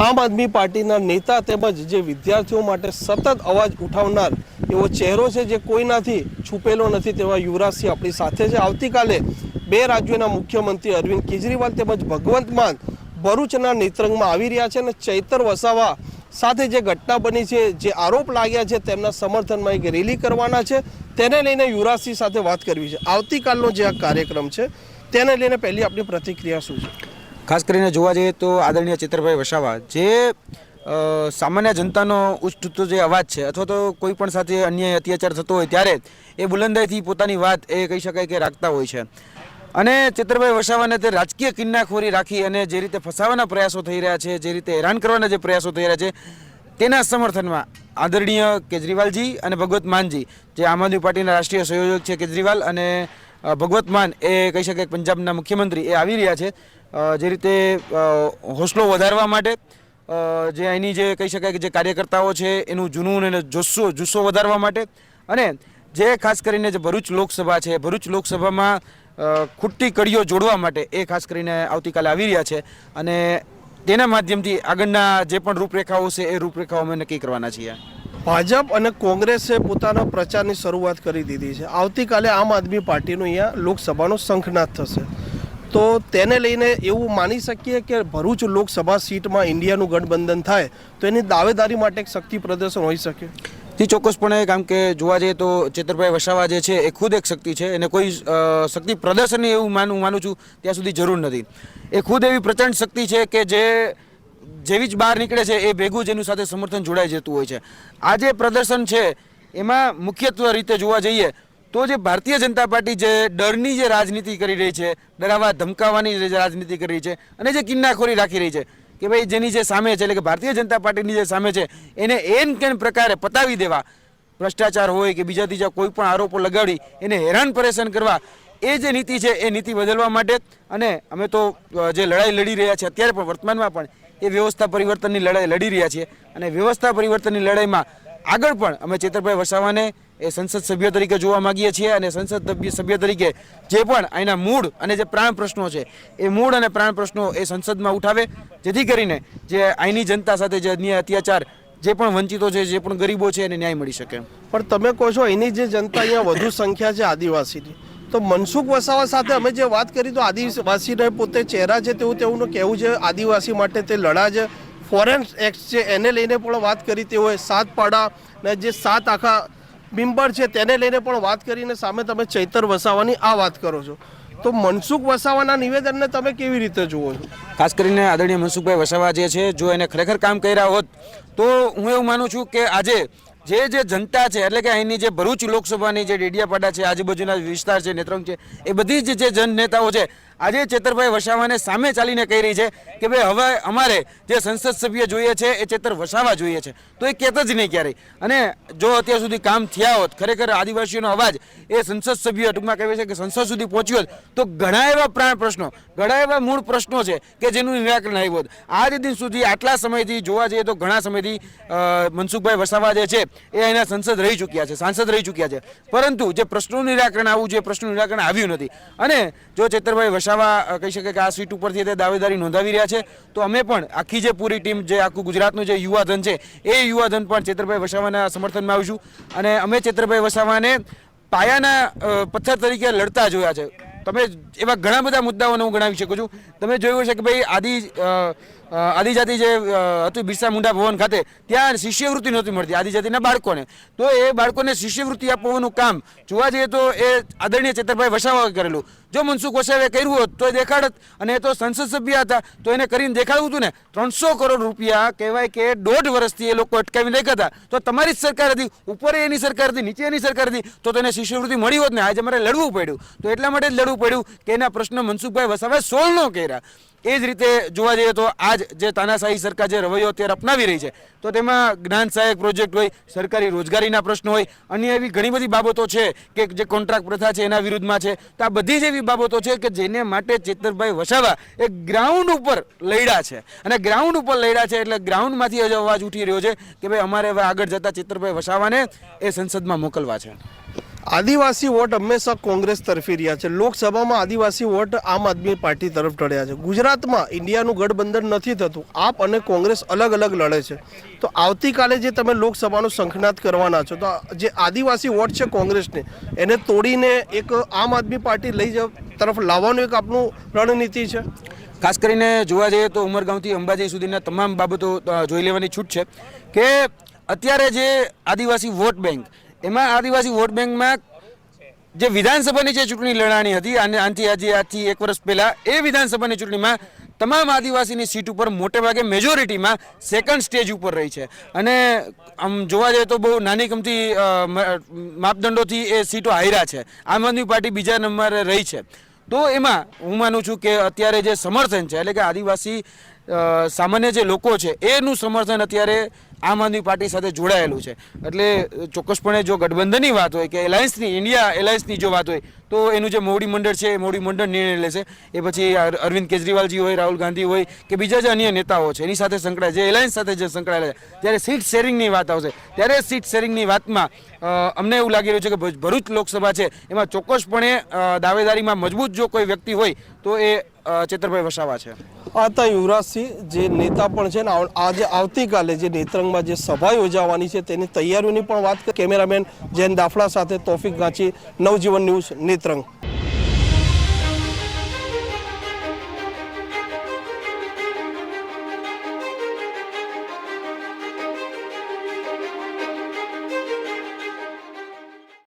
આમ આદમી પાર્ટીના નેતા તેમજ જે વિદ્યાર્થીઓ માટે સતત અવાજ ઉઠાવનાર એવો ચહેરો છે જે કોઈનાથી છુપેલો નથી તેવા યુવરાજસિંહ આપણી સાથે છે. આવતીકાલે બે રાજ્યોના મુખ્યમંત્રી અરવિંદ કેજરીવાલ તેમજ ભગવંત માન ભરૂચના નેત્રંગમાં આવી રહ્યા છે અને ચૈતર વસાવા સાથે જે ઘટના બની છે, જે આરોપ લાગ્યા છે તેમના સમર્થનમાં એક રેલી કરવાના છે. તેને લઈને યુવરાજસિંહ સાથે વાત કરવી છે. આવતીકાલનો જે આ કાર્યક્રમ છે, તેને લઈને પહેલી આપણી પ્રતિક્રિયા શું છે? ખાસ કરીને જોવા જઈએ તો આદરણીય ચિત્રભાઈ વસાવા, જે સામાન્ય જનતાનો ઉચ્ચતો જે અવાજ છે અથવા તો કોઈ પણ સાથે અન્યાય અત્યાચાર થતો હોય ત્યારે એ બુલંદાઈથી પોતાની વાત એ કહી શકાય કે રાખતા હોય છે. અને ચિત્રભાઈ વસાવાને તે રાજકીય કિન્નાખોરી રાખી અને જે રીતે ફસાવાના પ્રયાસો થઈ રહ્યા છે, જે રીતે હેરાન કરવાના જે પ્રયાસો થઈ રહ્યા છે, તેના સમર્થનમાં આદરણીય કેજરીવાલજી અને ભગવત માનજી, જે આમ આદમી પાર્ટીના રાષ્ટ્રીય સંયોજક છે કેજરીવાલ અને ભગવત માન એ કહી શકાય પંજાબના મુખ્યમંત્રી એ આવી રહ્યા છે. જે રીતે હોસલો વધારવા માટે જે અહીંની જે કહી શકાય કે જે કાર્યકર્તાઓ છે, એનું જૂનું અને જુસ્સો જુસ્સો વધારવા માટે અને જે ખાસ કરીને જે ભરૂચ લોકસભા છે, ભરૂચ લોકસભામાં ખુટ્ટી કડીઓ જોડવા માટે એ ખાસ કરીને આવતીકાલે આવી રહ્યા છે અને તેના માધ્યમથી આગળના જે પણ રૂપરેખાઓ છે, એ રૂપરેખાઓ અમે નક્કી કરવાના છીએ. ભાજપ અને કોંગ્રેસે પોતાના પ્રચારની શરૂઆત કરી દીધી છે. આવતીકાલે આમ આદમી પાર્ટીનો અહીંયા લોકસભાનો શંખનાદ થશે. તો તેને લઈને એવું માની શકીએ કે ભરૂચ લોકસભા સીટમાં ઇન્ડિયાનું ગઠબંધન થાય, તો એની દાવેદારી માટે એક શક્તિ પ્રદર્શન હોઈ શકે. જી, ચોક્કસપણે કારણ કે જોવા જઈએ તો ચેતરભાઈ વસાવા જે છે, એ ખુદ એક શક્તિ છે. એને કોઈ શક્તિ પ્રદર્શનની એવું માનું માનું છું ત્યાં સુધી જરૂર નથી. એ ખુદ એવી પ્રચંડ શક્તિ છે કે જે જેવી જ બહાર નીકળે છે, એ ભેગું જ એનું સાથે સમર્થન જોડાઈ જતું હોય છે. આ જે પ્રદર્શન છે, એમાં મુખ્યત્વે રીતે જોવા જઈએ તો જે ભારતીય જનતા પાર્ટી જે ડરની જે રાજનીતિ કરી રહી છે ડરાવા ધમકાવવાની જે રાજનીતિ કરી રહી છે, અને જે કિન્નાખોરી રાખી રહી છે, કે ભાઈ જેની જે સામે છે, એટલે કે ભારતીય જનતા પાર્ટીની જે સામે છે, એને એન કેન પ્રકારે પતાવી દેવા. ભ્રષ્ટાચાર હોય કે બીજા ત્રીજા કોઈ પણ આરોપો લગાડી એને હેરાન પરેશાન કરવા, એ જે નીતિ છે, એ નીતિ બદલવા માટે, અને અમે તો જે લડાઈ લડી રહ્યા છીએ, અત્યારે પણ વર્તમાનમાં પણ, એ વ્યવસ્થા પરિવર્તનની લડાઈ લડી રહ્યા છીએ, અને વ્યવસ્થા પરિવર્તનની લડાઈમાં આગળ પણ અમે ચેતરભાઈ વસાવાને એ સંસદ સભ્ય તરીકે જોવા માગીએ છીએ અને સંસદ સભ્ય- તરીકે જે પણ અહીંના મૂળ અને જે પ્રાણ પ્રશ્નો છે, એ મૂળ અને પ્રાણ પ્રશ્નો એ સંસદમાં ઉઠાવે. જેથી કરીને જે અહીંની જનતા સાથે જે અન્ય અત્યાચાર, જે પણ વંચિતો છે, જે પણ ગરીબો છે, એને ન્યાય મળી શકે. પણ તમે કહો છો અહીંની જે જનતા અહીંયા વધુ સંખ્યા છે આદિવાસીની. તો મનસુખ વસાવા સાથે અમે જે વાત કરી, તો આદિવાસીને પોતે ચહેરા છે તેવું તેવું કહેવું છે, આદિવાસી માટે તે લડા છે. ફોરેન એક્ટ છે એને લઈને પણ વાત કરી, તેઓએ સાત પાડા ને જે સાત આખા બિંબર છે, તેને લઈને પણ વાત કરીને સામે તમે ચૈતર વસાવાની આ વાત કરો છો. તો મનસુખ વસાવાના નિવેદનને તમે કેવી રીતે જુઓ છો? ખાસ કરીને આદરણીય મનસુખભાઈ વસાવા જે છે, જો એને ખરેખર કામ કર્યા હોત, તો હું એવું માનું છું કે આજે જે જે જનતા છે, એટલે કે અહીંની જે ભરૂચ લોકસભાની જે ડેડિયાપાડા છે, આજુબાજુના વિસ્તાર છે, નેત્રંગ છે, એ બધી જ જે જન નેતાઓ છે આજે ચેતરભાઈ વસાવાને સામે ચાલીને કહી રહી છે કે ભાઈ હવે અમારે જે સંસદ સભ્ય જોઈએ છે, એ ચેતર વસાવા જોઈએ છે. તો એ કહેતા જ નહીં ક્યારેય. અને જો અત્યાર સુધી કામ થયા હોત, ખરેખર આદિવાસીઓનો અવાજ એ સંસદ સભ્ય ટૂંકમાં કહેવાય છે કે સંસદ સુધી પહોંચ્યો હોત, તો ઘણા એવા પ્રાણ પ્રશ્નો, ઘણા એવા મૂળ પ્રશ્નો છે કે જેનું નિરાકરણ આવ્યું હોત. આજ દિન સુધી આટલા સમયથી જોવા જઈએ તો ઘણા સમયથી મનસુખભાઈ વસાવા જે છે, એ અહીંના સંસદ રહી ચૂક્યા છે, સાંસદ રહી ચૂક્યા છે. પરંતુ જે પ્રશ્નોનું નિરાકરણ આવવું જોઈએ પ્રશ્નનું નિરાકરણ આવ્યું નથી. અને જો ચેતરભાઈ વસાવા કહી શકે કે આ સીટ ઉપરથી તે દાવેદારી નોંધાવી રહ્યા છે. તો અમે પણ આખી જે પૂરી ટીમ, જે આખું ગુજરાતનું જે યુવાધન છે, એ યુવાધન પણ ચેતરભાઈ વસાવાના સમર્થનમાં આવીશું. અને અમે ચેતરભાઈ વસાવાને પાયાના પથ્થર તરીકે લડતા જોયા છે. તમે એવા ઘણા બધા મુદ્દાઓને હું ગણાવી શકું છું. તમે જોયું છે કે ભાઈ આદિ આદિજાતિ જે હતું બિરસા મુંડા ભવન ખાતે, ત્યાં શિષ્યવૃત્તિ નહોતી મળતી આદિજાતિના બાળકોને. તો એ બાળકોને શિષ્યવૃત્તિ આપવાનું કામ, જોવા જઈએ તો એ આદરણીય ચેતરભાઈ વસાવાએ કરેલું. જો મનસુખ વસાવે કર્યું હોત, તો એ દેખાડત, અને એ તો સંસદ સભ્ય હતા, તો એને કરીને દેખાડવું હતું ને, ત્રણસો કરોડ રૂપિયા કહેવાય કે દોઢ વર્ષથી એ લોકો અટકાવી રાખ્યા હતા. તો તમારી જ સરકાર હતી, ઉપર એની સરકાર હતી, નીચે એની સરકાર હતી, તો તેને શિષ્યવૃત્તિ મળી હોત ને, આજે મારે લડવું પડ્યું. તો એટલા માટે જ લડવું પડ્યું કે એના પ્રશ્ન મનસુખભાઈ વસાવાએ સોલ્વ ન કર્યા. એ જ રીતે જોવા જઈએ તો આજ જે તાનાશાહી સરકાર જે રવૈયો અત્યારે અપનાવી રહી છે, તો તેમાં જ્ઞાન સહાયક પ્રોજેક્ટ હોય, સરકારી રોજગારીના પ્રશ્નો હોય, અન્ય એવી ઘણી બધી બાબતો છે કે જે કોન્ટ્રાક્ટ પ્રથા છે એના વિરુદ્ધમાં છે. તો આ બધી જ એવી બાબતો છે કે જેને માટે ચેતરભાઈ વસાવા એ ગ્રાઉન્ડ ઉપર લડ્યા છે. અને ગ્રાઉન્ડ ઉપર લડ્યા છે એટલે ગ્રાઉન્ડમાંથી હજુ અવાજ ઉઠી રહ્યો છે કે ભાઈ અમારે હવે આગળ જતા ચેતરભાઈ વસાવાને એ સંસદમાં મોકલવા છે. આદિવાસી વોટ હંમેશા કોંગ્રેસ તરફી રહ્યા છે. લોકસભામાં આદિવાસી વોટ આમ આદમી પાર્ટી તરફ ઢળ્યા છે. ગુજરાતમાં ઇન્ડિયાનું ગઠબંધન નથી થતું. આપ અને કોંગ્રેસ અલગ અલગ લડે છે. તો આવતીકાલે જે તમે લોકસભાનો શંખનાદ કરવાના છો, તો જે આદિવાસી વોટ છે કોંગ્રેસને, એને તોડીને એક આમ આદમી પાર્ટી લઈ તરફ લાવવાનું એક આપનું રણનીતિ છે? ખાસ કરીને જોવા જઈએ તો ઉમરગાંવથી અંબાજી સુધીના તમામ બાબતો જોઈ લેવાની છૂટ છે કે અત્યારે જે આદિવાસી વોટ બેંક એમાં આદિવાસી વોટ બેંકમાં જે વિધાનસભાની જે ચૂંટણી લડાણી હતી અને આનાથી આજે આજથી એક વર્ષ પહેલાં, એ વિધાનસભાની ચૂંટણીમાં તમામ આદિવાસીની સીટ ઉપર મોટે ભાગે મેજોરિટીમાં સેકન્ડ સ્ટેજ ઉપર રહી છે. અને આમ જોવા જઈએ તો બહુ નાની કમતી માપદંડોથી એ સીટો હાયરા છે. આમ આદમી પાર્ટી બીજા નંબરે રહી છે. તો એમાં હું માનું છું કે અત્યારે જે સમર્થન છે, એટલે કે આદિવાસી સામાન્ય જે લોકો છે, એનું સમર્થન અત્યારે આમ આદમી પાર્ટી સાથે જોડાયેલું છે. એટલે ચોક્કસપણે જો ગઠબંધનની વાત હોય કે એલાયન્સની, ઇન્ડિયા એલાયન્સની જો વાત હોય, તો એનું જે મોવડી મંડળ છે, એ મોવડી મંડળ નિર્ણય લેશે. એ પછી અરવિંદ કેજરીવાલજી હોય, રાહુલ ગાંધી હોય, કે બીજા જે અન્ય નેતાઓ છે, એની સાથે સંકળાય, જે એલાયન્સ સાથે જે સંકળાયેલા છે, ત્યારે સીટ શેરિંગની વાત આવશે. ત્યારે સીટ શેરિંગની વાતમાં અમને એવું લાગી રહ્યું છે કે ભરૂચ- લોકસભા છે, એમાં ચોક્કસપણે દાવેદારીમાં મજબૂત જો કોઈ વ્યક્તિ હોય, તો એ ચેતરભાઈ વસાવા છે. આ તો યુવરાજસિંહ જે નેતા પણ છે ને આજે આવતીકાલે જે નેત્રંગમાં જે સભા યોજાવાની છે તેની તૈયારીઓની પણ વાત કેમેરામેન જૈન દાફડા સાથે તોફિક ગાંચી, નવજીવન ન્યૂઝ નેત્રંગ.